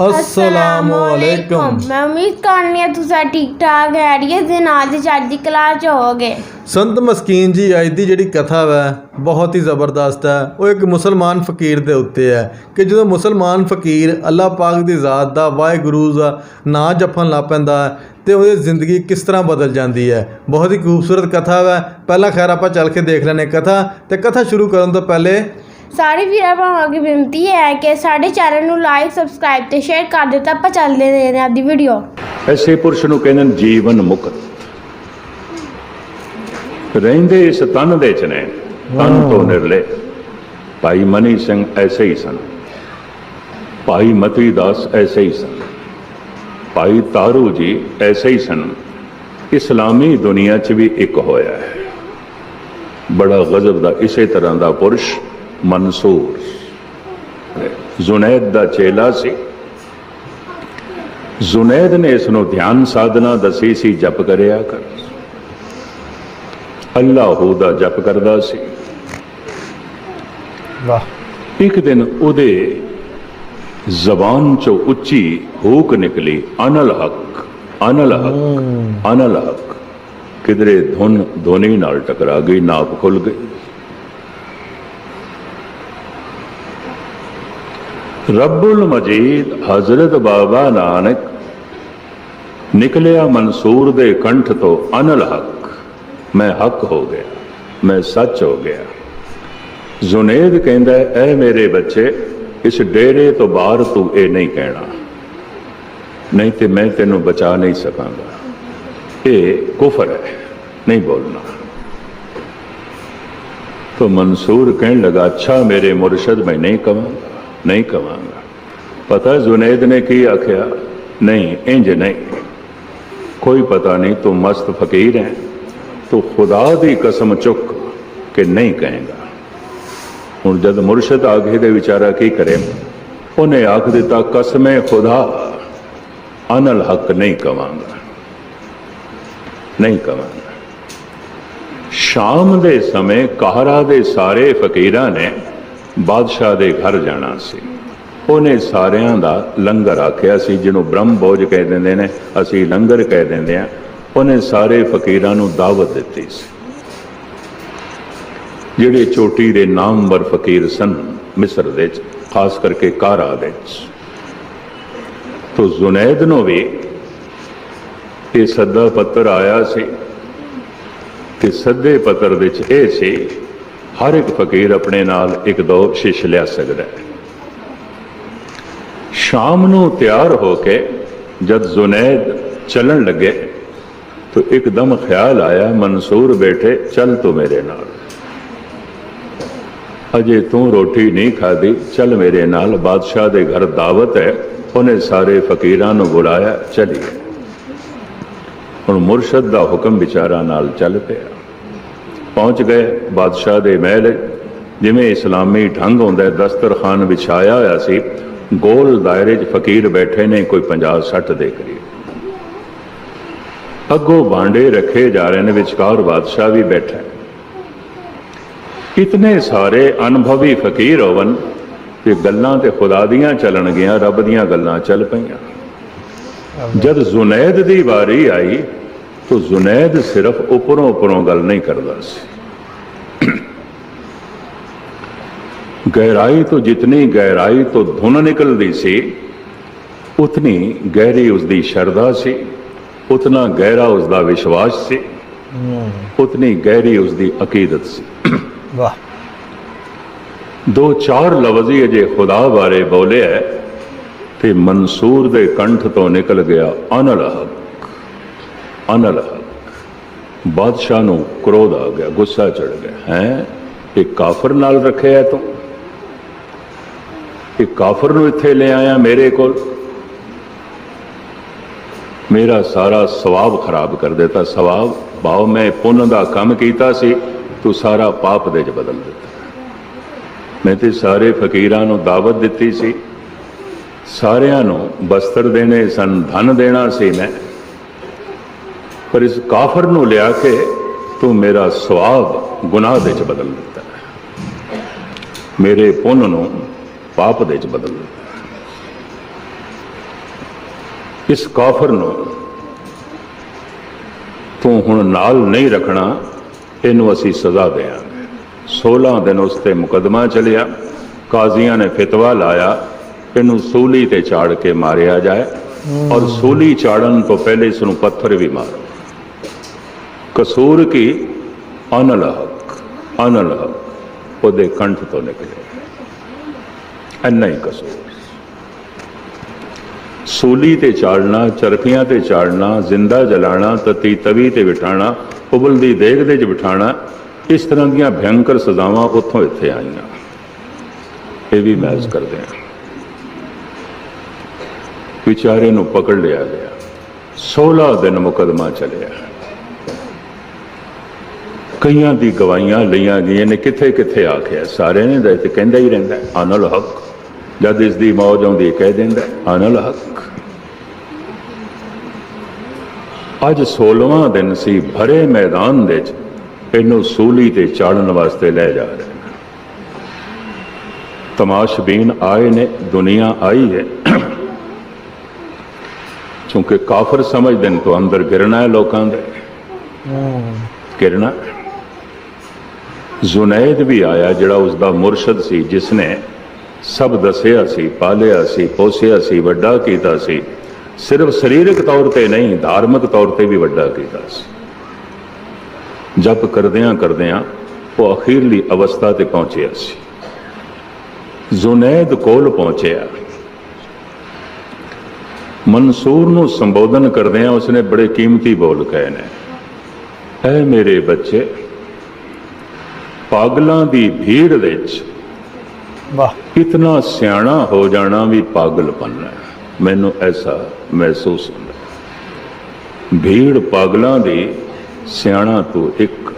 ਅਸਲਾਮੁਅਲੈਕੁਮ ਮੈਂ ਉਮੀਦ ਕਰਨੀ ਹੈ ਤੁਸੀਂ ਠੀਕ ਠਾਕ ਹੈਰੀਏ ਦੇ ਨਾਲ ਦੀ ਚੜ੍ਹਦੀ ਕਲਾ ਚ ਹੋਵੋਗੇ। ਸੰਤ ਮਸਕੀਨ ਜੀ ਅੱਜ ਦੀ ਜਿਹੜੀ ਕਥਾ ਹੈ ਬਹੁਤ ਹੀ ਜ਼ਬਰਦਸਤ ਹੈ। ਉਹ ਇੱਕ ਮੁਸਲਮਾਨ ਫਕੀਰ ਦੇ ਉੱਤੇ ਹੈ ਕਿ ਜਦੋਂ ਮੁਸਲਮਾਨ ਫਕੀਰ ਅੱਲਾਹ ਪਾਕ ਦੀ ਜ਼ਾਤ ਦਾ ਵਾਹਿਗੁਰੂ ਦਾ ਨਾਂ ਜਪਣ ਲੱਗ ਪੈਂਦਾ ਹੈ ਤੇ ਉਹਦੀ ਜ਼ਿੰਦਗੀ ਕਿਸ ਤਰ੍ਹਾਂ ਬਦਲ ਜਾਂਦੀ ਹੈ। ਬਹੁਤ ਹੀ ਖੂਬਸੂਰਤ ਕਥਾ ਹੈ ਪਹਿਲਾਂ ਖੈਰ ਆਪਾਂ ਚੱਲ ਕੇ ਦੇਖ ਲੈਨੇ ਕਥਾ। ਤੇ ਕਥਾ ਸ਼ੁਰੂ ਕਰਨ ਤੋਂ ਪਹਿਲੇ ਸਾਰੇ ਵੀਰਾਂ ਭਰਾਵਾਂ ਦੀ ਬੇਨਤੀ ਹੈ ਕਿ ਸਾਡੇ ਚੈਨਲ ਨੂੰ ਲਾਈਕ ਸਬਸਕ੍ਰਾਈਬ ਤੇ ਸ਼ੇਅਰ ਕਰ ਦਿੱਤਾ ਆਪਾਂ ਚੱਲਦੇ ਨੇ ਨੇ ਆਪਦੀ ਵੀਡੀਓ ਐਸੇ ਪੁਰਸ਼ ਨੂੰ ਕਹਿੰਦੇ ਨੇ ਜੀਵਨ ਮੁਕਤ। ਰਹਿੰਦੇ ਇਸ ਤਨ ਦੇ ਚ ਨੇ ਤਨ ਤੋਂ ਨਿਰਲੇ। ਭਾਈ ਮਨੀ ਸਿੰਘ ਐਸੇ ਹੀ ਸਨ। ਭਾਈ ਮਤੀ ਦਾਸ ਐਸੇ ਹੀ ਸਨ। ਭਾਈ ਤਾਰੂ ਜੀ ਐਸੇ ਹੀ ਸਨ। ਇਸਲਾਮੀ ਦੁਨੀਆ 'ਚ ਵੀ ਇੱਕ ਹੋਇਆ ਹੈ। ਬੜਾ ਗਜ਼ਬ ਦਾ ਇਸੇ ਤਰ੍ਹਾਂ ਦਾ ਪੁਰਸ਼ ਮਨਸੂਰ। ਜ਼ੁਨੈਦ ਦਾ ਚੇਲਾ ਸੀ। ਜ਼ੁਨੈਦ ਨੇ ਇਸ ਨੂੰ ਧਿਆਨ ਸਾਧਨਾ ਦਸੀ ਸੀ ਜਪ ਕਰਿਆ ਕਰ। ਅੱਲਾਹੂ ਦਾ ਜਪ ਕਰਦਾ ਸੀ। ਵਾਹ। ਇੱਕ ਦਿਨ ਉਹਦੇ ਜ਼ਬਾਨ ਚੋਂ ਉੱਚੀ ਹੂਕ ਨਿਕਲੀ ਅਨਲ ਹਕ ਅਨਲ ਹਕ ਅਨਲ ਹਕ। ਕਿਧਰੇ ਧੁਨ ਧੋਨੀ ਨਾਲ ਟਕਰਾ ਗਈ ਨਾਪ ਖੁੱਲ ਗਈ। ਰੱਬੁਲ ਮਜੀਦ ਹਜ਼ਰਤ ਬਾਬਾ ਨਾਨਕ ਨਿਕਲਿਆ ਮਨਸੂਰ ਦੇ ਕੰਠ ਤੋਂ ਅਨਲ ਹਕ ਮੈਂ ਹੱਕ ਹੋ ਗਿਆ ਮੈਂ ਸੱਚ ਹੋ ਗਿਆ ਜ਼ੁਨੇਦ ਕਹਿੰਦਾ ਹੈ, ਐ ਮੇਰੇ ਬੱਚੇ ਇਸ ਡੇਰੇ ਤੋਂ ਬਾਹਰ ਤੂੰ ਇਹ ਨਹੀਂ ਕਹਿਣਾ ਨਹੀਂ ਤੇ ਮੈਂ ਤੈਨੂੰ ਬਚਾ ਨਹੀਂ ਸਕਾਂਗਾ ਇਹ ਕੁਫਰ ਹੈ ਨਹੀਂ ਬੋਲਣਾ तो मंसूर कहने लगा अच्छा मेरे मुर्शद मैं नहीं कवांगा ਨਹੀਂ ਕਵਾਂਗਾ। ਪਤਾ ਜੁਨੈਦ ਨੇ ਕੀ ਆਖਿਆ? ਨਹੀਂ, ਇੰਜ ਨਹੀਂ। ਕੋਈ ਪਤਾ ਨਹੀਂ ਤੂੰ ਮਸਤ ਫਕੀਰ ਹੈ। ਤੂੰ ਖੁਦਾ ਦੀ ਕਸਮ ਚੁੱਕ ਕਿ ਨਹੀਂ ਕਹੇਗਾ। ਹੁਣ ਜਦ ਮੁਰਸ਼ਿਦ ਆਗੇ ਦੇ ਵਿਚਾਰਾ ਕੀ ਕਰੇ? ਉਹਨੇ ਆਖ ਦਿੱਤਾ, ਕਸਮੇ ਖੁਦਾ, ਅਨਲ ਹੱਕ ਨਹੀਂ ਕਵਾਂਗਾ। ਨਹੀਂ ਕਵਾਂਗਾ। ਸ਼ਾਮ ਦੇ ਸਮੇਂ ਕਹਰਾ ਦੇ ਸਾਰੇ ਫਕੀਰਾਂ ਨੇ ਬਾਦਸ਼ਾਹ ਦੇ ਘਰ ਜਾਣਾ ਸੀ। ਉਹਨੇ ਸਾਰਿਆਂ ਦਾ ਲੰਗਰ ਆਖਿਆ ਸੀ, ਜਿਹਨੂੰ ਬ੍ਰਹਮ ਭੋਜ ਕਹਿ ਦਿੰਦੇ ਨੇ, ਅਸੀਂ ਲੰਗਰ ਕਹਿ ਦਿੰਦੇ ਆ ਉਹਨੇ ਸਾਰੇ ਫਕੀਰਾਂ ਨੂੰ ਦਾਵਤ ਦਿੱਤੀ ਸੀ। ਜਿਹੜੇ ਚੋਟੀ ਦੇ ਨਾਮਵਰ ਫਕੀਰ ਸਨ ਮਿਸਰ ਦੇ ਵਿੱਚ ਖਾਸ ਕਰਕੇ ਕਾਰਾ ਦੇ ਵਿੱਚ ਤੋ ਜ਼ੁਨੈਦ ਨੂੰ ਵੀ ਇਹ ਸੱਦਾ ਪੱਤਰ ਆਇਆ ਸੀ ਤੇ ਸੱਦੇ ਪੱਤਰ ਵਿੱਚ ਇਹ ਸੀ ਹਰ ਇੱਕ ਫਕੀਰ ਆਪਣੇ ਨਾਲ ਇੱਕ ਦੋ ਸ਼ਿਸ਼ ਲਿਆ ਸਕਦਾ ਹੈ। ਸ਼ਾਮ ਨੂੰ ਤਿਆਰ ਹੋ ਕੇ ਜਦ ਜ਼ੁਨੈਦ ਚੱਲਣ ਲੱਗੇ, ਤਾਂ ਇੱਕਦਮ ਖਿਆਲ ਆਇਆ, ਮਨਸੂਰ ਬੈਠੇ ਚੱਲ ਤੂੰ ਮੇਰੇ ਨਾਲ। ਅਜੇ ਤੂੰ ਰੋਟੀ ਨਹੀਂ ਖਾਦੀ ਚੱਲ ਮੇਰੇ ਨਾਲ। ਬਾਦਸ਼ਾਹ ਦੇ ਘਰ ਦਾਵਤ ਹੈ, ਉਹਨੇ ਸਾਰੇ ਫਕੀਰਾਂ ਨੂੰ ਬੁਲਾਇਆ, ਚਲੀਏ। ਹੁਣ ਮੁਰਸ਼ਦ ਦਾ ਹੁਕਮ ਵਿਚਾਰਾ ਨਾਲ ਚੱਲ ਪਿਆ। ਪਹੁੰਚ ਗਏ ਬਾਦਸ਼ਾਹ ਦੇ ਮਹਿਲ ਜਿਵੇਂ ਇਸਲਾਮੀ ਢੰਗ ਹੁੰਦਾ ਹੈ, ਦਸਤਰਖਾਨ ਵਿਛਾਇਆ ਹੋਇਆ ਸੀ ਗੋਲ ਦਾਇਰੇ 'ਚ ਫਕੀਰ ਬੈਠੇ ਨੇ ਕੋਈ 50 60 ਦੇ ਕਰੀਬ ਅੱਗੋਂ ਬਾਂਡੇ ਰੱਖੇ ਜਾ ਰਹੇ ਨੇ ਵਿਚਕਾਰ ਬਾਦਸ਼ਾਹ ਵੀ ਬੈਠਾ ਹੈ। ਇਤਨੇ ਸਾਰੇ ਅਨੁਭਵੀ ਫਕੀਰ ਹੋਵਨ ਤੇ ਗੱਲਾਂ ਤੇ ਖੁਦਾ ਦੀਆਂ ਚੱਲਣਗੀਆਂ ਰੱਬ ਦੀਆਂ ਗੱਲਾਂ ਚੱਲ ਪਈਆਂ। ਜਦ ਜ਼ੁਨੈਦ ਦੀ ਵਾਰੀ ਆਈ ਤਾਂ ਜ਼ੁਨੈਦ ਸਿਰਫ ਉੱਪਰੋਂ ਉੱਪਰੋਂ ਗੱਲ ਨਹੀਂ ਕਰਦਾ ਸੀ। ਗਹਿਰਾਈ ਤੋਂ ਜਿਤਨੀ ਗਹਿਰਾਈ ਤੋਂ ਧੁਨ ਨਿਕਲਦੀ ਸੀ ਉਤਨੀ ਗਹਿਰੀ ਉਸ ਦੀ ਸ਼ਰਧਾ ਸੀ ਉਤਨਾ ਗਹਿਰਾ ਉਸ ਦਾ ਵਿਸ਼ਵਾਸ ਸੀ ਉਤਨੀ ਗਹਿਰੀ ਉਸ ਦੀ ਅਕੀਦਤ ਸੀ। ਵਾਹ। ਦੋ ਚਾਰ ਲਫ਼ਜ਼ ਅਜੇ ਖੁਦਾ ਬਾਰੇ ਬੋਲੇ ਤੇ ਮਨਸੂਰ ਦੇ ਕੰਠ ਤੋਂ ਨਿਕਲ ਗਿਆ ਅਨਲ ਹਕ। ਅਨਲ ਬਾਦਸ਼ਾਹ ਨੂੰ ਕ੍ਰੋਧ ਆ ਗਿਆ, ਗੁੱਸਾ ਚੜ ਗਿਆ। ਹੈ? ਇਹ ਕਾਫਰ ਨਾਲ ਰੱਖਿਆ ਤੂੰ? ਇਹ ਕਾਫਰ ਨੂੰ ਇੱਥੇ ਲੈ ਆਇਆ ਮੇਰੇ ਕੋਲ? ਮੇਰਾ ਸਾਰਾ ਸਵਾਬ ਖਰਾਬ ਕਰ ਦਿੱਤਾ। ਸਵਾਬ ਭਾਵ ਮੈਂ ਪੁੰਨ ਦਾ ਕੰਮ ਕੀਤਾ ਸੀ, ਤੂੰ ਸਾਰਾ ਪਾਪ ਦੇ ਚ ਬਦਲ ਦਿੱਤਾ। ਮੈਂ ਤੇ ਸਾਰੇ ਫਕੀਰਾਂ ਨੂੰ ਦਾਵਤ ਦਿੱਤੀ ਸੀ। ਸਾਰਿਆਂ ਨੂੰ ਬਸਤਰ ਦੇਣੇ ਸਨ, ਧਨ ਦੇਣਾ ਸੀ ਮੈਂ। ਪਰ ਇਸ ਕਾਫਰ ਨੂੰ ਲਿਆ ਕੇ ਤੂੰ ਮੇਰਾ ਸਵਾਬ ਗੁਨਾਹ ਦੇ ਚ ਬਦਲ ਦਿੱਤਾ। ਮੇਰੇ ਪੁੰਨ ਨੂੰ ਪਾਪ ਦੇ ਚ ਬਦਲ ਦਿੱਤਾ। ਇਸ ਕਾਫਰ ਨੂੰ ਤੂੰ ਹੁਣ ਨਾਲ ਨਹੀਂ ਰੱਖਣਾ, ਇਹਨੂੰ ਅਸੀਂ ਸਜ਼ਾ ਦੇਵਾਂਗੇ। 16 ਦਿਨ ਉਸ ਤੇ ਮੁਕਦਮਾ ਚੱਲਿਆ, ਕਾਜ਼ੀਆਂ ਨੇ ਫਤਵਾ ਲਾਇਆ, ਇਹਨੂੰ ਸੂਲੀ ਤੇ ਚਾੜ ਕੇ ਮਾਰਿਆ ਜਾਏ ਔਰ ਸੂਲੀ ਚਾੜਨ ਤੋਂ ਪਹਿਲੇ ਇਸ ਨੂੰ ਪੱਥਰ ਵੀ ਮਾਰੋ। ਕਸੂਰ ਕੀ? ਅਨਲ ਹਕ ਅਨਲ ਹਕ ਉਹਦੇ ਕੰਠ ਤੋਂ ਨਿਕਲੇ। ਇੰਨਾ ਹੀ ਕਸੂਰ। ਸੂਲੀ ਤੇ ਚਾੜਨਾ, ਚਰਖੀਆਂ ਤੇ ਚਾੜਨਾ, ਜ਼ਿੰਦਾ ਜਲਾਣਾ, ਤਤੀ ਤਵੀ ਤੇ ਬਿਠਾਣਾ ਉਬਲਦੀ ਦੇਗ ਦੇ ਚ ਬਿਠਾਣਾ, ਇਸ ਤਰ੍ਹਾਂ ਦੀਆਂ ਭਿਆਨਕ ਸਜ਼ਾਵਾਂ ਉੱਥੋਂ ਇੱਥੇ ਆਈਆਂ। ਇਹ ਵੀ ਮੈਜ਼ ਕਰਦੇ ਆ ਵਿਚਾਰੇ ਨੂੰ ਪਕੜ ਲਿਆ ਗਿਆ। 16 ਦਿਨ ਮੁਕਦਮਾ ਚੱਲਿਆ। ਕਈਆਂ ਦੀ ਗਵਾਹੀਆਂ ਲਈਆਂ ਗਈਆਂ ਨੇ ਕਿੱਥੇ ਕਿੱਥੇ ਆਖਿਆ? ਸਾਰਿਆਂ ਨੇ ਤਾਂ ਤੇ ਕਹਿੰਦਾ ਹੀ ਰਹਿੰਦਾ ਅਨਲ ਹਕ। ਜਦ ਇਸ ਦੀ ਮੌਜ ਆਉਂਦੀ ਕਹਿ ਦਿੰਦਾ ਅਨਲ ਹਕ। ਅੱਜ 16ਵਾਂ ਦਿਨ ਸੀ ਭਰੇ ਮੈਦਾਨ ਦੇ ਵਿੱਚ ਇਹਨੂੰ ਸੂਲੀ ਤੇ ਚਾੜਨ ਵਾਸਤੇ ਲੈ ਜਾ ਰਹੇ ਤਮਾਸ਼ਬੀਨ ਆਏ ਨੇ ਦੁਨੀਆ ਆਈ ਹੈ। ਕਿਉਂਕਿ ਕਾਫਰ ਸਮਝਦੇ ਨੇ ਤੋਂ ਅੰਦਰ ਗਿਰਨਾ ਹੈ ਲੋਕਾਂ ਦੇ। ਗਿਰਨਾ ਜ਼ੁਨੈਦ ਵੀ ਆਇਆ ਜਿਹੜਾ ਉਸ ਦਾ ਮੁਰਸ਼ਦ ਸੀ ਜਿਸ ਨੇ ਸਭ ਦੱਸਿਆ ਸੀ, ਪਾਲਿਆ ਸੀ, ਪੋਸਿਆ ਸੀ, ਵੱਡਾ ਕੀਤਾ ਸੀ। ਸਿਰਫ ਸਰੀਰਕ ਤੌਰ ਤੇ ਨਹੀਂ, ਧਾਰਮਿਕ ਤੌਰ ਤੇ ਵੀ ਵੱਡਾ ਕੀਤਾ ਸੀ। ਜਪ ਕਰਦਿਆਂ ਕਰਦਿਆਂ ਉਹ ਅਖੀਰਲੀ ਅਵਸਥਾ ਤੇ ਪਹੁੰਚਿਆ ਸੀ। ਜ਼ੁਨੈਦ ਕੋਲ ਪਹੁੰਚਿਆ। ਮਨਸੂਰ ਨੂੰ ਸੰਬੋਧਨ ਕਰਦਿਆਂ ਉਸਨੇ ਬੜੇ ਕੀਮਤੀ ਬੋਲ ਕਹੇ ਨੇ, ਐ ਮੇਰੇ ਬੱਚੇ ਪਾਗਲਾਂ ਦੀ ਭੀੜ ਵਿੱਚ। ਵਾਹ। ਇਤਨਾ ਸਿਆਣਾ ਹੋ ਜਾਣਾ ਵੀ ਪਾਗਲਪਨ ਹੈ। ਮੈਨੂੰ ਐਸਾ ਮਹਿਸੂਸ ਹੁੰਦਾ ਭੀੜ ਪਾਗਲਾਂ ਦੀ ਸਿਆਣਾ ਤੂੰ ਇੱਕ।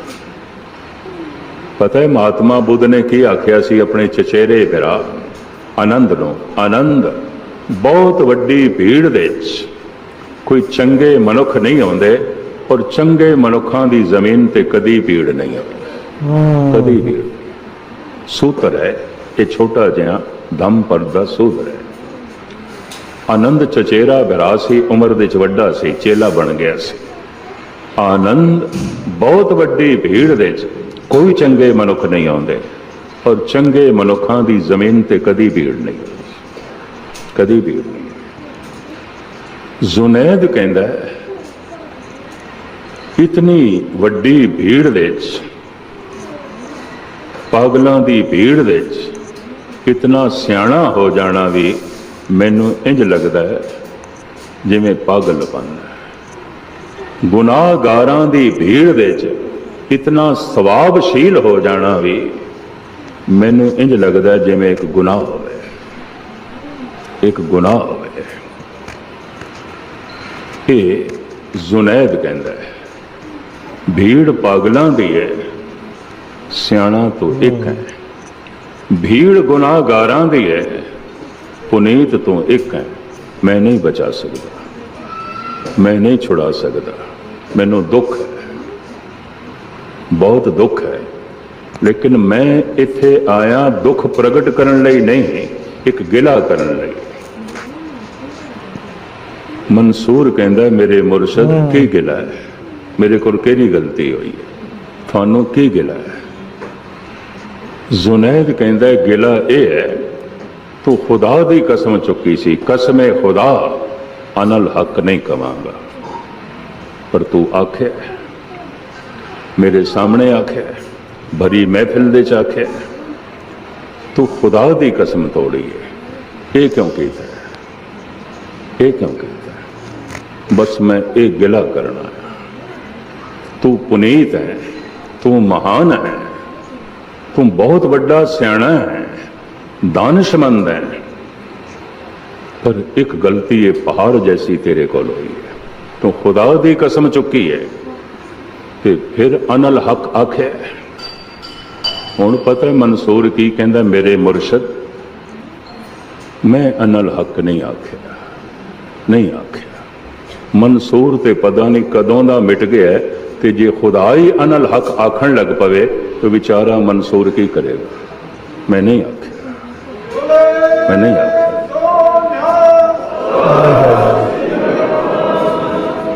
ਪਤਾ ਹੈ ਮਹਾਤਮਾ ਬੁੱਧ ਨੇ ਕੀ ਆਖਿਆ ਸੀ ਆਪਣੇ ਚਚੇਰੇ ਭਰਾ ਆਨੰਦ ਨੂੰ? ਆਨੰਦ ਬਹੁਤ ਵੱਡੀ ਭੀੜ ਦੇ ਵਿੱਚ। ਕੋਈ ਚੰਗੇ ਮਨੁੱਖ ਨਹੀਂ ਆਉਂਦੇ ਔਰ ਚੰਗੇ ਮਨੁੱਖਾਂ ਦੀ ਜ਼ਮੀਨ ਤੇ ਕਦੀ ਭੀੜ ਨਹੀਂ ਆਉਂਦੀ। ਕਦੀ ਭੀੜ ਸੂਤਰ ਹੈ ਇਹ ਛੋਟਾ ਜਿਹਾ ਧੰਮ ਪਰ ਦਾ ਸੂਤਰ ਹੈ। ਆਨੰਦ ਚਚੇਰਾ ਭਰਾ ਸੀ, ਉਮਰ ਦੇ ਚ ਵੱਡਾ ਸੀ, ਚੇਲਾ ਬਣ ਗਿਆ ਸੀ। ਆਨੰਦ ਬਹੁਤ ਵੱਡੀ ਭੀੜ ਦੇ ਚ ਕੋਈ ਚੰਗੇ ਮਨੁੱਖ ਨਹੀਂ ਆਉਂਦੇ ਔਰ ਚੰਗੇ ਮਨੁੱਖਾਂ ਦੀ ਜ਼ਮੀਨ ਤੇ ਕਦੀ ਭੀੜ ਨਹੀਂ ਕਦੀ ਭੀੜ ਨਹੀਂ ਜ਼ੁਨੈਦ ਕਹਿੰਦਾ ਇਤਨੀ ਵੱਡੀ ਭੀੜ ਦੇ ਵਿੱਚ ਪਾਗਲਾਂ ਦੀ ਭੀੜ ਵਿੱਚ ਇਤਨਾ ਸਿਆਣਾ ਹੋ ਜਾਣਾ ਵੀ ਮੈਨੂੰ ਇੰਜ ਲੱਗਦਾ ਹੈ, ਜਿਵੇਂ ਪਾਗਲ ਹੈ। ਗੁਨਾਹਗਾਰਾਂ ਦੀ ਭੀੜ ਵਿੱਚ ਇਤਨਾ ਸਵਾਬਸ਼ੀਲ ਹੋ ਜਾਣਾ ਵੀ ਮੈਨੂੰ ਇੰਜ ਲੱਗਦਾ ਜਿਵੇਂ ਇੱਕ ਗੁਨਾਹ ਹੋਵੇ। ਇੱਕ ਗੁਨਾਹ ਹੋਵੇ। ਇਹ ਜ਼ੁਨੈਦ ਕਹਿੰਦਾ ਹੈ, ਭੀੜ ਪਾਗਲਾਂ ਦੀ ਹੈ। ਸਿਆਣਾ ਤੋਂ ਇੱਕ ਹੈ। ਭੀੜ ਗੁਨਾਹਗਾਰਾਂ ਦੀ ਹੈ ਪੁਨੀਤ ਤੋਂ ਇੱਕ ਹੈ। ਮੈਂ ਨਹੀਂ ਬਚਾ ਸਕਦਾ ਮੈਂ ਨਹੀਂ ਛੁਡਾ ਸਕਦਾ। ਮੈਨੂੰ ਦੁੱਖ ਹੈ ਬਹੁਤ ਦੁੱਖ ਹੈ। ਲੇਕਿਨ ਮੈਂ ਇੱਥੇ ਆਇਆ ਦੁੱਖ ਪ੍ਰਗਟ ਕਰਨ ਲਈ ਨਹੀਂ ਇੱਕ ਗਿਲਾ ਕਰਨ ਲਈ। ਮਨਸੂਰ ਕਹਿੰਦਾ ਮੇਰੇ ਮੁਰਸ਼ਦ ਕੀ ਗਿਲਾ ਹੈ? ਮੇਰੇ ਕੋਲ ਕਿਹੜੀ ਗਲਤੀ ਹੋਈ ਹੈ? ਤੁਹਾਨੂੰ ਕੀ ਗਿਲਾ ਹੈ? ਜ਼ੁਨੈਦ ਕਹਿੰਦਾ ਗਿਲਾ ਇਹ ਹੈ, ਤੂੰ ਖੁਦਾ ਦੀ ਕਸਮ ਚੁੱਕੀ ਸੀ, ਕਸਮੇ ਖੁਦਾ, ਅਨਲ ਹੱਕ ਨਹੀਂ ਕਵਾਂਗਾ। ਪਰ ਤੂੰ ਆਖਿਆ ਮੇਰੇ ਸਾਹਮਣੇ ਆਖਿਆ ਭਰੀ ਮਹਿਫਿਲ ਦੇ ਚ ਆਖਿਆ ਤੂੰ ਖੁਦਾ ਦੀ ਕਸਮ ਤੋੜੀ ਹੈ। ਇਹ ਕਿਉਂ ਕੀਤਾ ਇਹ ਕਿਉਂ ਕੀਤਾ ਬਸ ਮੈਂ ਇਹ ਗਿਲਾ ਕਰਨਾ ਤੂੰ ਪੁਨੀਤ ਹੈ, ਤੂੰ ਮਹਾਨ ਹੈ। ਤੂੰ ਬਹੁਤ ਵੱਡਾ ਸਿਆਣਾ ਹੈ, ਦਾਨਿਸ਼ਮੰਦ ਹੈ। ਪਰ ਇੱਕ ਗਲਤੀ ਇਹ ਪਹਾੜ ਜੈਸੀ ਤੇਰੇ ਕੋਲ ਹੋਈ ਹੈ। ਤੂੰ ਖੁਦਾ ਦੀ ਕਸਮ ਚੁੱਕੀ ਹੈ ਤੇ ਫਿਰ ਅਨਲ ਹਕ ਆਖਿਆ ਹੁਣ ਪਤਾ ਮਨਸੂਰ ਕੀ ਕਹਿੰਦਾ, ਮੇਰੇ ਮੁਰਸ਼ਦ, ਮੈਂ ਅਨਲ ਹਕ ਨਹੀਂ ਆਖਿਆ। ਨਹੀਂ ਆਖਿਆ। ਮਨਸੂਰ ਤੇ ਪਤਾ ਨਹੀਂ ਕਦੋਂ ਦਾ ਮਿਟ ਗਿਆ ਤੇ ਜੇ ਖੁਦਾ ਹੀ ਅਨਲ ਹਕ ਆਖਣ ਲੱਗ ਪਵੇ ਤੇ ਵਿਚਾਰਾ ਮਨਸੂਰ ਕੀ ਕਰੇਗਾ ਮੈਂ ਨਹੀਂ ਆਖਿਆ ਮੈਂ ਨਹੀਂ ਆਖਿਆ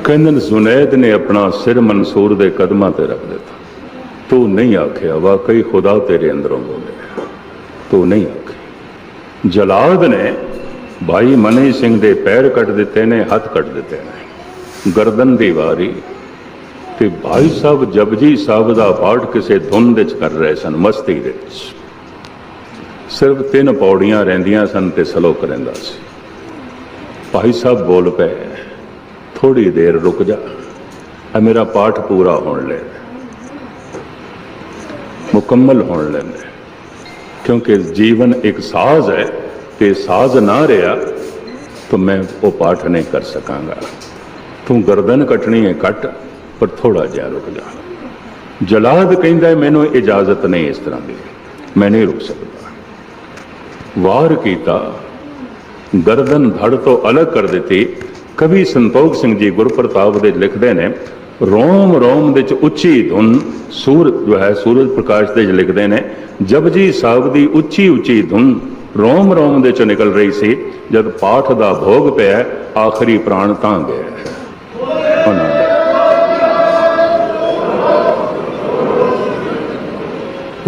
ਕਹਿੰਦੇ ਜ਼ੁਨੈਦ ਨੇ ਆਪਣਾ ਸਿਰ ਮਨਸੂਰ ਦੇ ਕਦਮਾਂ ਤੇ ਰੱਖ ਦਿੱਤਾ ਤੂੰ ਨਹੀਂ ਆਖਿਆ ਵਾਕਈ ਖੁਦਾ ਤੇਰੇ ਅੰਦਰੋਂ ਬੋਲੇ ਤੂੰ ਨਹੀਂ ਆਖਿਆ ਜਲਾਦ ਨੇ ਭਾਈ ਮਨੀ ਸਿੰਘ ਦੇ ਪੈਰ ਕੱਟ ਦਿੱਤੇ ਨੇ ਹੱਥ ਕੱਟ ਦਿੱਤੇ ਨੇ ਗਰਦਨ ਦੀ ਵਾਰੀ ਤੇ ਭਾਈ ਸਾਹਿਬ ਜਪਜੀ ਸਾਹਿਬ ਦਾ ਪਾਠ ਕਿਸੇ ਧੁਨ ਵਿੱਚ ਕਰ ਰਹੇ ਸਨ, ਮਸਤੀ ਦੇ ਵਿੱਚ। ਸਿਰਫ ਤਿੰਨ ਪੌੜੀਆਂ ਰਹਿੰਦੀਆਂ ਸਨ ਤੇ ਸਲੋਕ ਰਹਿੰਦਾ ਸੀ। ਭਾਈ ਸਾਹਿਬ ਬੋਲ ਪਏ ਥੋੜੀ ਦੇਰ ਰੁਕ ਜਾ, ਆ ਮੇਰਾ ਪਾਠ ਪੂਰਾ ਹੋਣ ਲੈ ਮੁਕੰਮਲ ਹੋਣ ਲੈਂਦੇ ਕਿਉਂਕਿ ਜੀਵਨ ਇੱਕ ਸਾਜ਼ ਹੈ, ਤੇ ਸਾਜ਼ ਨਾ ਰਿਹਾ, ਤਾਂ ਮੈਂ ਉਹ ਪਾਠ ਨਹੀਂ ਕਰ ਸਕਾਂਗਾ। ਤੂੰ ਗਰਦਨ ਕੱਟਣੀ ਹੈ ਕੱਟ। ਪਰ ਥੋੜਾ ਜਿਹਾ ਰੁਕ ਜਾ। ਜਲਾਦ ਕਹਿੰਦਾ ਮੈਨੂੰ ਇਜਾਜ਼ਤ ਨਹੀਂ ਇਸ ਤਰ੍ਹਾਂ ਦੀ। ਮੈਂ ਨਹੀਂ ਰੁਕ ਸਕਦਾ। ਵਾਰ ਕੀਤਾ ਗਰਦਨ ਧੜ ਤੋਂ ਅਲੱਗ ਕਰ ਦਿੱਤੀ। ਕਵੀ ਸੰਤੋਖ ਸਿੰਘ ਜੀ ਗੁਰਪ੍ਰਤਾਪ ਦੇ ਲਿਖਦੇ ਨੇ, ਰੋਮ ਰੋਮ ਦੇ ਵਿੱਚ ਉੱਚੀ ਧੁਨ, ਸੂਰ ਜੋ ਹੈ, ਸੂਰਜ ਪ੍ਰਕਾਸ਼ ਦੇ ਚ ਲਿਖਦੇ ਨੇ, ਜਪਜੀ ਸਾਹਿਬ ਦੀ ਉੱਚੀ ਉੱਚੀ ਧੁਨ, ਰੋਮ ਰੋਮ ਦੇ ਚ ਨਿਕਲ ਰਹੀ ਸੀ, ਜਦ ਪਾਠ ਦਾ ਭੋਗ ਪਿਆ, ਆਖਰੀ ਪ੍ਰਾਣ ਤਾਂ ਗਿਆ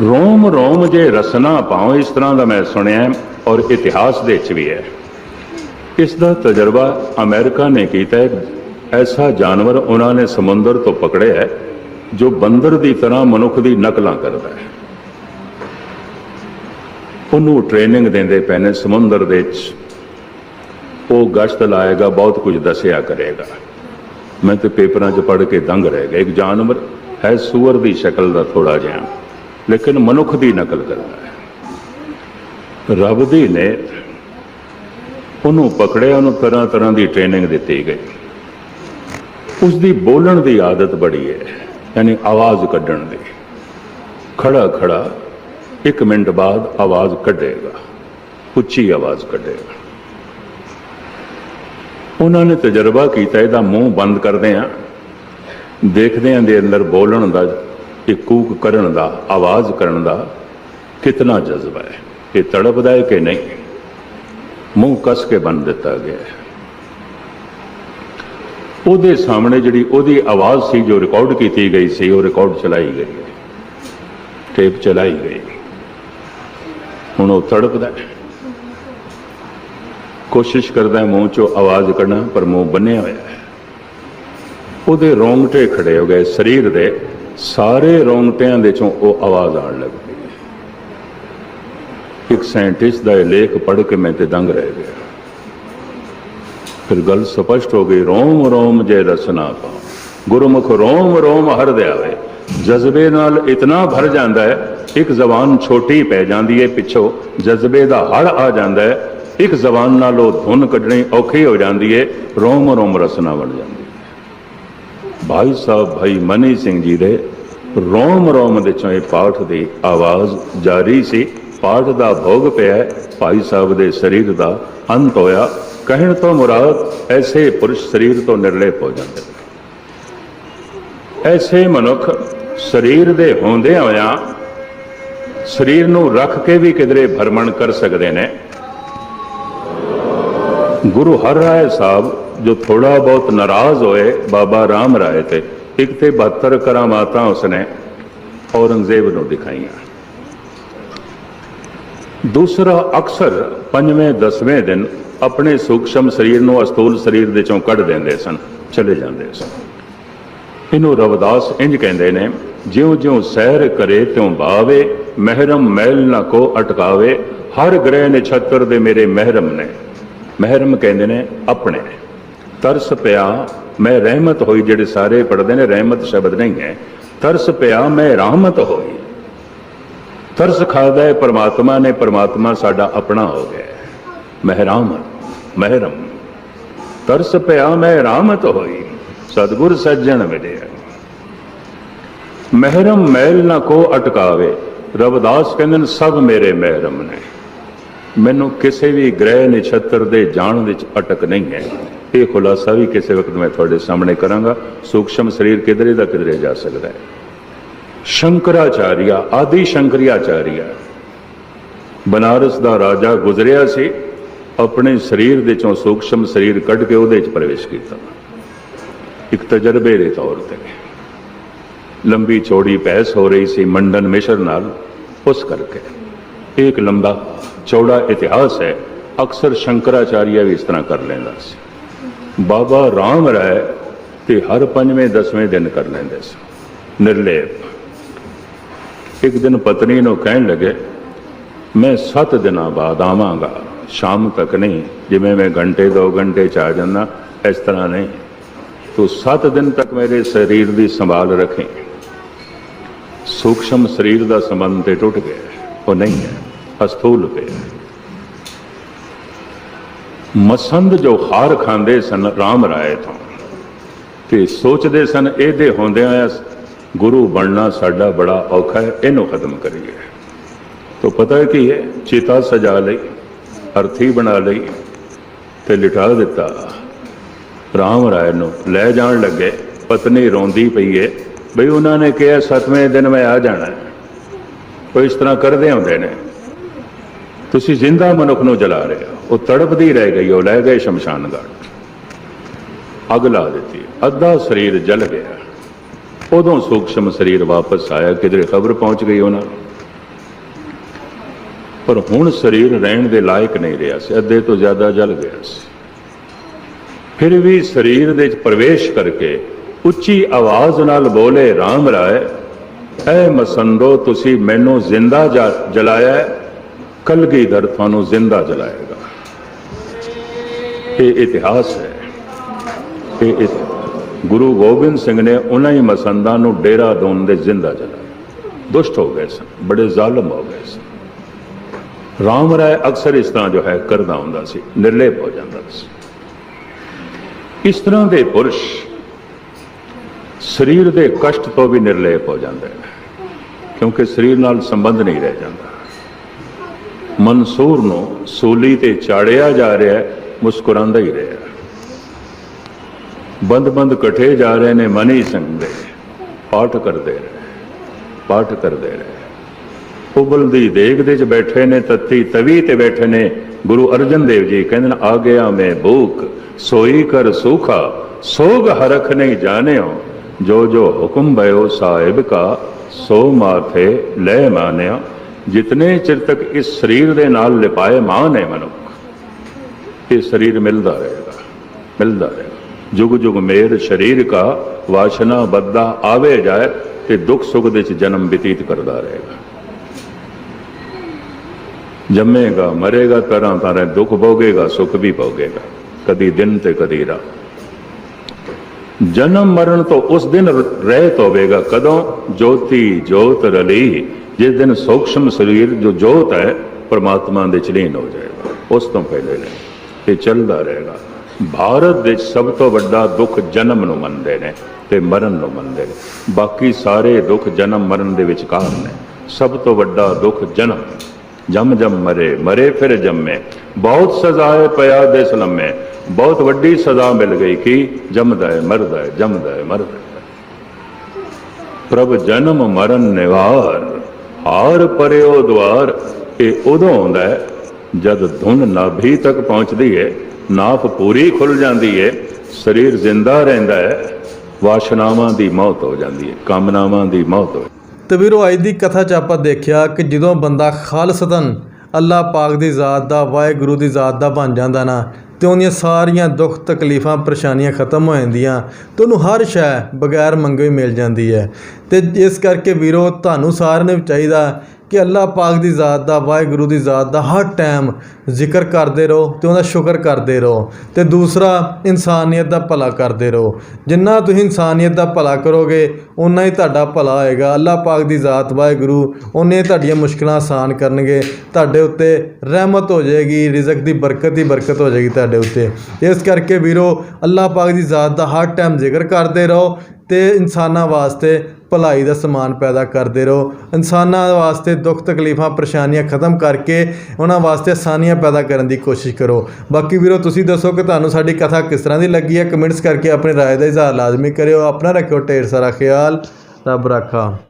ਰੋਮ ਰੋਮ ਜੇ ਰਸਨਾ ਪਾਉ ਇਸ ਤਰ੍ਹਾਂ ਦਾ ਮੈਂ ਸੁਣਿਆ ਔਰ ਇਤਿਹਾਸ ਦੇ ਵਿੱਚ ਵੀ ਹੈ। ਇਸ ਦਾ ਤਜਰਬਾ ਅਮਰੀਕਾ ਨੇ ਕੀਤਾ ਹੈ। ਐਸਾ ਜਾਨਵਰ ਉਹਨਾਂ ਨੇ ਸਮੁੰਦਰ ਤੋਂ ਪਕੜਿਆ ਹੈ, ਜੋ ਬੰਦਰ ਦੀ ਤਰ੍ਹਾਂ ਮਨੁੱਖ ਦੀ ਨਕਲਾਂ ਕਰਦਾ ਹੈ। ਉਹਨੂੰ ਟ੍ਰੇਨਿੰਗ ਦਿੰਦੇ ਪਏ ਨੇ ਸਮੁੰਦਰ ਦੇ ਵਿੱਚ। ਉਹ ਗਸ਼ਤ ਲਾਏਗਾ, ਬਹੁਤ ਕੁਝ ਦੱਸਿਆ ਕਰੇਗਾ। ਮੈਂ ਤੇ ਪੇਪਰਾਂ 'ਚ ਪੜ੍ਹ ਕੇ ਦੰਗ ਰਹਿ ਗਿਆ। ਇੱਕ ਜਾਨਵਰ ਹੈ, ਸੂਅਰ ਦੀ ਸ਼ਕਲ ਦਾ ਥੋੜਾ ਜਿਹਾ। ਲੇਕਿਨ ਮਨੁੱਖ ਦੀ ਨਕਲ ਕਰਦਾ ਰੱਬ ਦੀ ਨੇ ਉਹਨੂੰ ਪਕੜਿਆ, ਉਹਨੂੰ ਤਰ੍ਹਾਂ ਤਰ੍ਹਾਂ ਦੀ ਟ੍ਰੇਨਿੰਗ ਦਿੱਤੀ ਗਈ। ਉਸ ਦੀ ਬੋਲਣ ਦੀ ਆਦਤ ਬੜੀ ਹੈ, ਯਾਨੀ ਆਵਾਜ਼ ਕੱਢਣ ਦੀ। ਖੜਾ ਖੜਾ ਇੱਕ ਮਿੰਟ ਬਾਅਦ ਆਵਾਜ਼ ਕੱਢੇਗਾ, ਉੱਚੀ ਆਵਾਜ਼ ਕੱਢੇਗਾ। ਉਹਨਾਂ ਨੇ ਤਜਰਬਾ ਕੀਤਾ, ਇਹਦਾ ਮੂੰਹ ਬੰਦ ਕਰਦੇ ਆ। ਦੇਖਦੇ ਆਂ ਦੇ ਅੰਦਰ ਬੋਲਣ ਦਾ ਇੱਕ ਕੂਕ ਕਰਨ ਦਾ, ਆਵਾਜ਼ ਕਰਨ ਦਾ ਕਿਤਨਾ ਜਜ਼ਬਾ ਹੈ? ਇਹ ਤੜਪਦਾ ਹੈ ਕਿ ਨਹੀਂ? ਮੂੰਹ ਕੱਸ ਕੇ ਬੰਨ ਦਿੱਤਾ ਗਿਆ ਹੈ। ਉਹਦੇ ਸਾਹਮਣੇ ਜਿਹੜੀ ਉਹਦੀ ਆਵਾਜ਼ ਸੀ, ਜੋ ਰਿਕਾਰਡ ਕੀਤੀ ਗਈ ਸੀ, ਉਹ ਰਿਕਾਰਡ ਚਲਾਈ ਗਈ ਹੈ। ਟੇਪ ਚਲਾਈ ਗਈ ਹੁਣ ਉਹ ਤੜਪਦਾ ਹੈ। ਕੋਸ਼ਿਸ਼ ਕਰਦਾ ਹੈ ਮੂੰਹ ਚੋਂ ਆਵਾਜ਼ ਕੱਢਣਾ, ਪਰ ਮੂੰਹ ਬੰਨਿਆ ਹੋਇਆ ਹੈ। ਉਹਦੇ ਰੋਂਗਟੇ ਖੜੇ ਹੋ ਗਏ, ਸਰੀਰ ਦੇ ਸਾਰੇ ਰੋਂਗਟਿਆਂ ਦੇ ਚੋਂ ਉਹ ਆਵਾਜ਼ ਆਉਣ ਲੱਗ ਪਈ। ਇੱਕ ਸਾਇੰਟਿਸਟ ਦਾ ਇਹ ਲੇਖ ਪੜ੍ਹ ਕੇ ਮੈਂ ਤੇ ਦੰਗ ਰਹਿ ਗਿਆ। ਫਿਰ ਗੱਲ ਸਪਸ਼ਟ ਹੋ ਗਈ, ਰੋਮ ਰੋਮ ਜੇ ਰਸਨਾ ਪਾ। ਗੁਰਮੁਖ ਰੋਮ ਰੋਮ ਹਰ ਦਿਆਵੇ। ਜਜ਼ਬੇ ਨਾਲ ਇਤਨਾ ਭਰ ਜਾਂਦਾ ਹੈ, ਇੱਕ ਜ਼ਬਾਨ ਛੋਟੀ ਪੈ ਜਾਂਦੀ ਹੈ ਪਿੱਛੋਂ। ਜਜ਼ਬੇ ਦਾ ਹੜ ਆ ਜਾਂਦਾ ਹੈ, ਇੱਕ ਜ਼ਬਾਨ ਨਾਲ ਉਹ ਧੁਨ ਕੱਢਣੀ ਔਖੀ ਹੋ ਜਾਂਦੀ ਹੈ ਰੋਮ ਰੋਮ ਰਸਨਾ ਬਣ ਜਾਂਦੀ ਹੈ ਭਾਈ ਸਾਹਿਬ, ਭਾਈ ਮਨੀ ਸਿੰਘ ਜੀ ਦੇ ਰੋਮ ਰੋਮ ਦੇ ਚੋਂ ਇਹ ਪਾਠ ਦੀ ਆਵਾਜ਼ ਜਾਰੀ ਸੀ। ਪਾਠ ਦਾ ਭੋਗ ਪਿਆ, ਭਾਈ ਸਾਹਿਬ ਦੇ ਸਰੀਰ ਦਾ ਅੰਤ ਹੋਇਆ। ਕਹਿਣ ਤੋਂ ਮੁਰਾਦ, ਐਸੇ ਪੁਰਸ਼ ਸਰੀਰ ਤੋਂ ਨਿਰਲੇਪ ਹੋ ਜਾਂਦੇ। ਐਸੇ ਮਨੁੱਖ ਸਰੀਰ ਦੇ ਹੁੰਦਿਆਂ ਹੋਇਆਂ ਸਰੀਰ ਨੂੰ ਰੱਖ ਕੇ ਵੀ ਕਿਧਰੇ ਭਰਮਣ ਕਰ ਸਕਦੇ ਨੇ। ਗੁਰੂ ਹਰ ਰਾਏ ਸਾਹਿਬ ਜੋ ਥੋੜਾ ਬਹੁਤ ਨਾਰਾਜ਼ ਹੋਏ ਬਾਬਾ ਰਾਮ ਰਾਏ ਤੇ, ਇੱਕ ਤੇ 72 ਕਰਾਮਾਤਾਂ ਉਸਨੇ ਔਰੰਗਜ਼ੇਬ ਨੂੰ ਦਿਖਾਈਆਂ। ਦੂਸਰਾ, ਅਕਸਰ ਪੰਜਵੇਂ, ਦਸਵੇਂ ਦਿਨ ਆਪਣੇ ਸੂਖਸ਼ਮ ਸਰੀਰ ਨੂੰ ਅਸਤੂਲ ਸਰੀਰ ਦੇ ਚੋਂ ਕੱਢ ਦਿੰਦੇ ਸਨ, ਚਲੇ ਜਾਂਦੇ ਸਨ। ਇਹਨੂੰ ਰਵਦਾਸ ਇੰਜ ਕਹਿੰਦੇ ਨੇ ਜਿਉਂ ਜਿਉਂ ਸਹਿਰ ਕਰੇ ਤਿਉਂ ਬਾਵੇ, ਮਹਿਰਮ ਮੈਲ ਨਾ ਕੋ ਅਟਕਾਵੇ, ਹਰ ਗ੍ਰਹਿ ਨਛੱਤਰ ਦੇ ਮੇਰੇ ਮਹਿਰਮ ਨੇ। ਮਹਿਰਮ ਕਹਿੰਦੇ ਨੇ, ਆਪਣੇ। ਤਰਸ ਪਿਆ, ਮੈਂ ਰਹਿਮਤ ਹੋਈ, ਜਿਹੜੇ ਸਾਰੇ ਪੜਦੇ ਨੇ, ਰਹਿਮਤ ਸ਼ਬਦ ਨਹੀਂ ਹੈ। ਤਰਸ ਪਿਆ, ਮੈਂ ਰਹਿਮਤ ਹੋਈ। ਤਰਸ ਖਾਦਾ ਹੈ, ਪ੍ਰਮਾਤਮਾ ਨੇ, ਪਰਮਾਤਮਾ ਸਾਡਾ ਆਪਣਾ ਹੋ ਗਿਆ ਮਹਿਰਾਮ ਮਹਿਰਮ ਤਰਸ ਪਿਆ, ਮੈਂ ਰਾਮਤ ਹੋਈ। ਸਤਿਗੁਰ ਸੱਜਣ ਮਿਲਿਆ। ਮਹਿਰਮ ਮੈਲ ਨਾ ਕੋ ਅਟਕਾਵੇ। ਰਵਦਾਸ ਕਹਿੰਦੇ ਨੇ, ਸਭ ਮੇਰੇ ਮਹਿਰਮ ਨੇ। ਮੈਨੂੰ ਕਿਸੇ ਵੀ ਗ੍ਰਹਿ ਨਿਛਤਰ ਦੇ ਜਾਣ ਵਿੱਚ ਅਟਕ ਨਹੀਂ ਹੈ। ਇਹ ਖੁਲਾਸਾ ਵੀ ਕਿਸੇ ਵਕਤ ਮੈਂ ਤੁਹਾਡੇ ਸਾਹਮਣੇ ਕਰਾਂਗਾ। ਸੂਖਸ਼ਮ ਸਰੀਰ ਕਿਧਰੇ ਦਾ ਕਿਧਰੇ ਜਾ ਸਕਦਾ ਹੈ। ਸ਼ੰਕਰਾਚਾਰੀਆ, ਆਦਿ ਸ਼ੰਕਰਾਚਾਰੀਆ ਬਨਾਰਸ ਦਾ ਰਾਜਾ ਗੁਜ਼ਰਿਆ ਸੀ। ਆਪਣੇ ਸਰੀਰ ਦੇ ਚੋਂ ਸੂਖਸ਼ਮ ਸਰੀਰ ਕੱਢ ਕੇ ਉਹਦੇ ਵਿੱਚ ਪ੍ਰਵੇਸ਼ ਕੀਤਾ। ਇੱਕ ਤਜਰਬੇ ਦੇ ਤੌਰ ਤੇ। ਲੰਬੀ ਚੌੜੀ ਬਹਿਸ ਹੋ ਰਹੀ ਸੀ ਮੰਡਨ ਮਿਸ਼ਰ ਨਾਲ, ਉਸ ਕਰਕੇ। ਇਹ ਇੱਕ ਲੰਬਾ, ਚੌੜਾ ਇਤਿਹਾਸ ਹੈ। ਅਕਸਰ ਸ਼ੰਕਰਾਚਾਰੀਆ ਵੀ ਇਸ ਤਰ੍ਹਾਂ ਕਰ ਲੈਂਦਾ ਸੀ। ਬਾਬਾ ਰਾਮ ਰਾਏ ਤੇ ਹਰ ਪੰਜਵੇਂ, ਦਸਵੇਂ ਦਿਨ ਕਰ ਲੈਂਦੇ ਸੀ। ਨਿਰਲੇਪ। ਇੱਕ ਦਿਨ ਪਤਨੀ ਨੂੰ ਕਹਿਣ ਲੱਗੇ, ਮੈਂ 7 ਦਿਨਾਂ ਬਾਅਦ ਆਵਾਂਗਾ, ਸ਼ਾਮ ਤੱਕ ਨਹੀਂ, ਜਿਵੇਂ ਮੈਂ ਘੰਟੇ, ਦੋ ਘੰਟੇ ਚ ਆ ਜਾਂਦਾ, ਇਸ ਤਰ੍ਹਾਂ ਨਹੀਂ। ਤੂੰ 7 ਦਿਨ ਤੱਕ ਮੇਰੇ ਸਰੀਰ ਦੀ ਸੰਭਾਲ ਰੱਖੇ। ਸੂਖਸ਼ਮ ਸਰੀਰ ਦਾ ਸੰਬੰਧ ਤੇ ਟੁੱਟ ਗਿਆ, ਉਹ ਨਹੀਂ ਹੈ, ਅਸਥੂਲ ਪਿਆ। ਮਸੰਦ ਜੋ ਹਾਰ ਖਾਂਦੇ ਸਨ, ਰਾਮ ਰਾਏ ਤੋਂ। ਤੇ ਸੋਚਦੇ ਸਨ, ਇਹਦੇ ਹੁੰਦਿਆਂ ਆ ਗੁਰੂ ਬਣਨਾ ਸਾਡਾ ਬੜਾ ਔਖਾ ਹੈ, ਇਹਨੂੰ ਖਤਮ ਕਰੀਏ। ਤੋ ਪਤਾ ਹੈ ਕੀ ਹੈ ਚਿਤਾ ਸਜਾ ਲਈ, ਅਰਥੀ ਬਣਾ ਲਈ ਤੇ ਲਿਟਾ ਦਿੱਤਾ। ਰਾਮ ਰਾਏ ਨੂੰ ਲੈ ਜਾਣ ਲੱਗੇ, ਪਤਨੀ ਰੋਂਦੀ ਪਈ ਏ, ਬਈ ਉਹਨਾਂ ਨੇ ਕਿਹਾ, ਸਤਵੇਂ ਦਿਨ ਮੈਂ ਆ ਜਾਣਾ। ਹੈ। ਉਹ ਇਸ ਤਰ੍ਹਾਂ ਕਰਦੇ ਹੁੰਦੇ ਨੇ। ਤੁਸੀਂ ਜ਼ਿੰਦਾ ਮਨੁੱਖ ਨੂੰ ਜਲਾ ਰਹੇ ਹੋ। ਉਹ ਤੜਪਦੀ ਰਹਿ ਗਈ, ਉਹ ਲੈ ਗਏ ਸ਼ਮਸ਼ਾਨ ਘਾਟ ਅੱਗ ਲਾ ਦਿੱਤੀ। ਅੱਧਾ ਸਰੀਰ ਜਲ ਗਿਆ। ਉਦੋਂ ਸੂਖਸ਼ਮ ਸਰੀਰ ਵਾਪਸ ਆਇਆ। ਕਿਧਰੇ ਖਬਰ ਪਹੁੰਚ ਗਈ ਉਹਨਾਂ ਪਰ ਹੁਣ ਸਰੀਰ ਰਹਿਣ ਦੇ ਲਾਇਕ ਨਹੀਂ ਰਿਹਾ ਸੀ। ਅੱਧੇ ਤੋਂ ਜ਼ਿਆਦਾ ਜਲ ਗਿਆ ਸੀ। ਫਿਰ ਵੀ ਸਰੀਰ ਦੇ ਵਿੱਚ ਪ੍ਰਵੇਸ਼ ਕਰਕੇ ਉੱਚੀ ਆਵਾਜ਼ ਨਾਲ ਬੋਲੇ RAM ਰਾਏ, ਐ ਮਸੰਦੋ ਤੁਸੀਂ ਮੈਨੂੰ ਜ਼ਿੰਦਾ ਜਾ- ਜਲਾਇਆ ਹੈ, ਕਲਗੀਧਰ ਤੁਹਾਨੂੰ ਜ਼ਿੰਦਾ ਜਲਾਏਗਾ। ਇਹ ਇਤਿਹਾਸ ਹੈ। ਇਹ ਗੁਰੂ ਗੋਬਿੰਦ ਸਿੰਘ ਨੇ ਉਹਨਾਂ ਹੀ ਮਸੰਦਾਂ ਨੂੰ ਡੇਰਾ ਦੋਨ ਦੇ ਜ਼ਿੰਦਾ ਜਲਾਇਆ। ਦੁਸ਼ਟ ਹੋ ਗਏ ਸਨ ਬੜੇ ਜ਼ਾਲਮ ਹੋ ਗਏ ਸਨ। ਰਾਮ ਰਾਏ ਅਕਸਰ ਇਸ ਤਰ੍ਹਾਂ ਜੋ ਹੈ ਕਰਦਾ ਹੁੰਦਾ ਸੀ ਨਿਰਲੇਪ ਹੋ ਜਾਂਦਾ ਸੀ। ਇਸ ਤਰ੍ਹਾਂ ਦੇ ਪੁਰਸ਼ ਸਰੀਰ ਦੇ ਕਸ਼ਟ ਤੋਂ ਵੀ ਨਿਰਲੇਪ ਹੋ ਜਾਂਦੇ ਨੇ ਕਿਉਂਕਿ ਸਰੀਰ ਨਾਲ ਸੰਬੰਧ ਨਹੀਂ ਰਹਿ ਜਾਂਦਾ। ਮਨਸੂਰ ਨੂੰ ਸੂਲੀ ਤੇ ਚਾੜਿਆ ਜਾ ਰਿਹਾ ਹੈ, ਮੁਸਕਰਾਉਂਦਾ ਹੀ ਰਿਹਾ ਬੰਦ ਬੰਦ ਇਕੱਠੇ ਜਾ ਰਹੇ ਨੇ, ਮਨੀ ਸਿੰਘ ਦੇ ਪਾਠ ਕਰਦੇ ਰਹੇ, ਪਾਠ ਕਰਦੇ ਰਹੇ। ਉਬਲਦੀ ਦੇਗ ਦੇ ਚ ਬੈਠੇ ਨੇ, ਤੱਤੀ ਤਵੀ ਤੇ ਬੈਠੇ ਨੇ, ਗੁਰੂ ਅਰਜਨ ਦੇਵ ਜੀ ਕਹਿੰਦੇ ਨੇ, ਆ ਗਿਆ ਮੈਂ ਭੂਖ, ਸੋਈ ਕਰ ਸੂਖਾ, ਸੋਗ ਹਰਖ ਨਹੀਂ ਜਾਣਿਓ। ਜੋ ਜੋ ਹੁਕਮ ਭਇਓ ਸਾਹਿਬ ਕਾ, ਸੋ ਮਾਥੇ ਲੈ ਮਾਨਿਆ ਜਿਤਨੇ ਚਿਰ ਤੱਕ ਇਸ ਸਰੀਰ ਦੇ ਨਾਲ ਲਿਪਾਏ ਮਾਨ ਹੈ ਮਨੁੱਖ ਇਹ ਸਰੀਰ ਮਿਲਦਾ ਰਹੇਗਾ ਮਿਲਦਾ ਰਹੇਗਾ ਜੁਗ ਜੁਗ ਮੇਰ ਸਰੀਰ ਕਾ ਵਾਸ਼ਨਾ ਬੱਦਾ ਆਵੇ ਜਾਏ ਤੇ ਦੁੱਖ ਸੁੱਖ ਦੇ ਚ ਜਨਮ ਬਤੀਤ ਕਰਦਾ ਰਹੇਗਾ ਜੰਮੇਗਾ ਮਰੇਗਾ ਤਰ੍ਹਾਂ ਤਰ੍ਹਾਂ ਦੁੱਖ ਭੋਗੇਗਾ ਸੁੱਖ ਵੀ ਭੋਗੇਗਾ ਕਦੀ ਦਿਨ ਤੇ ਕਦੀ ਰਾਤ ਜਨਮ ਮਰਨ ਤੋਂ ਉਸ ਦਿਨ ਰਹਿਤ ਹੋਵੇਗਾ ਕਦੋਂ ਜੋਤੀ ਜੋਤ ਰਲੀ ਜਿਸ ਦਿਨ ਸੂਖਸ਼ਮ ਸਰੀਰ ਜੋ ਜੋਤ ਹੈ, ਪਰਮਾਤਮਾ ਦੇ ਚਲੀਨ ਹੋ ਜਾਏਗਾ। ਉਸ ਤੋਂ ਪਹਿਲੇ ਨੇ ਇਹ ਚੱਲਦਾ ਰਹੇਗਾ। ਭਾਰਤ ਦੇ ਸਭ ਤੋਂ ਵੱਡਾ ਦੁੱਖ ਜਨਮ ਨੂੰ ਮੰਨਦੇ ਨੇ ਤੇ ਮਰਨ ਨੂੰ ਮੰਨਦੇ ਨੇ। ਬਾਕੀ ਸਾਰੇ ਦੁੱਖ ਜਨਮ ਮਰਨ ਦੇ ਵਿਚਕਾਰ ਨੇ। ਸਭ ਤੋਂ ਵੱਡਾ ਦੁੱਖ ਜਨਮ। ਜਮ ਜਮ ਮਰੇ ਮਰੇ ਫਿਰ ਜੰਮੇ। ਬਹੁਤ ਸਜ਼ਾਏ ਪਿਆ ਦੇ ਸਲਮੇ। ਬਹੁਤ ਵੱਡੀ ਸਜ਼ਾ ਮਿਲ ਗਈ ਕਿ ਜੰਮਦਾ ਹੈ, ਮਰਦਾ ਹੈ, ਜੰਮਦਾ ਹੈ, ਮਰਦਾ ਹੈ। ਪ੍ਰਭ ਜਨਮ ਮਰਨ ਨਿਵਾਰ। ਹਾਰ ਪਰਿਓ ਦਵਾਰ, ਇਹ ਉਦੋਂ ਆਉਂਦਾ ਹੈ ਜਦ ਧੁਨ ਨਾਭੀ ਤੱਕ ਪਹੁੰਚਦੀ ਹੈ ਨਾਫ ਪੂਰੀ ਖੁੱਲ ਜਾਂਦੀ ਹੈ ਸਰੀਰ ਜ਼ਿੰਦਾ ਰਹਿੰਦਾ ਹੈ, ਵਾਸ਼ਨਾਵਾਂ ਦੀ ਮੌਤ ਹੋ ਜਾਂਦੀ ਹੈ ਕਾਮਨਾਵਾਂ ਦੀ ਮੌਤ ਹੋ ਤੇ ਵੀਰੋ, ਅੱਜ ਦੀ ਕਥਾ 'ਚ ਆਪਾਂ ਦੇਖਿਆ ਕਿ ਜਦੋਂ ਬੰਦਾ ਖਾਲਸਤਨ ਅੱਲਾਹ ਪਾਕ ਦੀ ਜ਼ਾਤ ਦਾ, ਵਾਹਿਗੁਰੂ ਦੀ ਜ਼ਾਤ ਦਾ ਬਣ ਜਾਂਦਾ ਨਾ ਤੇ ਉਹਦੀਆਂ ਸਾਰੀਆਂ ਦੁੱਖ ਤਕਲੀਫਾਂ, ਪਰੇਸ਼ਾਨੀਆਂ ਖਤਮ ਹੋ ਜਾਂਦੀਆਂ। ਤੇ ਉਹਨੂੰ ਹਰ ਸ਼ੈ ਬਗੈਰ ਮੰਗੇ ਹੀ ਮਿਲ ਜਾਂਦੀ ਹੈ। ਤੇ ਇਸ ਕਰਕੇ ਵੀਰੋ, ਤੁਹਾਨੂੰ ਸਾਰਿਆਂ ਨੂੰ ਚਾਹੀਦਾ ਕਿ ਅੱਲਾਹ ਪਾਕ ਦੀ ਜ਼ਾਤ ਦਾ, ਵਾਹਿਗੁਰੂ ਦੀ ਜ਼ਾਤ ਦਾ ਹਰ ਟਾਈਮ ਜ਼ਿਕਰ ਕਰਦੇ ਰਹੋ ਤੇ ਉਹਦਾ ਸ਼ੁਕਰ ਕਰਦੇ ਰਹੋ ਤੇ ਦੂਸਰਾ, ਇਨਸਾਨੀਅਤ ਦਾ ਭਲਾ ਕਰਦੇ ਰਹੋ। ਜਿੰਨਾ ਤੁਸੀਂ ਇਨਸਾਨੀਅਤ ਦਾ ਭਲਾ ਕਰੋਗੇ ਉਨਾ ਹੀ ਤੁਹਾਡਾ ਭਲਾ ਹੋਏਗਾ। ਅੱਲਾਹ ਪਾਕ ਦੀ ਜ਼ਾਤ, ਵਾਹਿਗੁਰੂ ਉਹਨੇ ਤੁਹਾਡੀਆਂ ਮੁਸ਼ਕਲਾਂ ਆਸਾਨ ਕਰਨਗੇ। ਤੁਹਾਡੇ ਉੱਤੇ ਰਹਿਮਤ ਹੋ ਜਾਏਗੀ, ਰਿਜ਼ਕ ਦੀ ਬਰਕਤ ਹੀ ਬਰਕਤ ਹੋ ਜਾਏਗੀ ਤੁਹਾਡੇ ਉੱਤੇ। ਇਸ ਕਰਕੇ ਵੀਰੋ, ਅੱਲਾਹ ਪਾਕ ਦੀ ਜ਼ਾਤ ਦਾ ਹਰ ਟਾਈਮ ਜ਼ਿਕਰ ਕਰਦੇ ਰਹੋ ਤੇ ਇਨਸਾਨਾਂ ਵਾਸਤੇ ਭਲਾਈ ਦਾ ਸਮਾਨ ਪੈਦਾ ਕਰਦੇ ਰਹੋ ਇਨਸਾਨਾਂ ਵਾਸਤੇ ਦੁੱਖ ਤਕਲੀਫਾਂ ਪਰੇਸ਼ਾਨੀਆਂ ਖਤਮ ਕਰਕੇ ਉਹਨਾਂ ਵਾਸਤੇ ਆਸਾਨੀਆਂ ਪੈਦਾ ਕਰਨ ਦੀ ਕੋਸ਼ਿਸ਼ ਕਰੋ ਬਾਕੀ ਵੀਰੋ ਤੁਸੀਂ ਦੱਸੋ ਕਿ ਤੁਹਾਨੂੰ ਸਾਡੀ ਕਥਾ ਕਿਸ ਤਰ੍ਹਾਂ ਦੀ ਲੱਗੀ ਹੈ ਕਮੈਂਟਸ ਕਰਕੇ ਆਪਣੀ رائے ਦਾ ਇਜ਼ਹਾਰ ਲਾਜ਼ਮੀ ਕਰਿਓ ਆਪਣਾ ਰੱਖਿਓ ਢੇਰ ਸਾਰਾ ਖਿਆਲ ਰੱਬ ਰਾਖਾ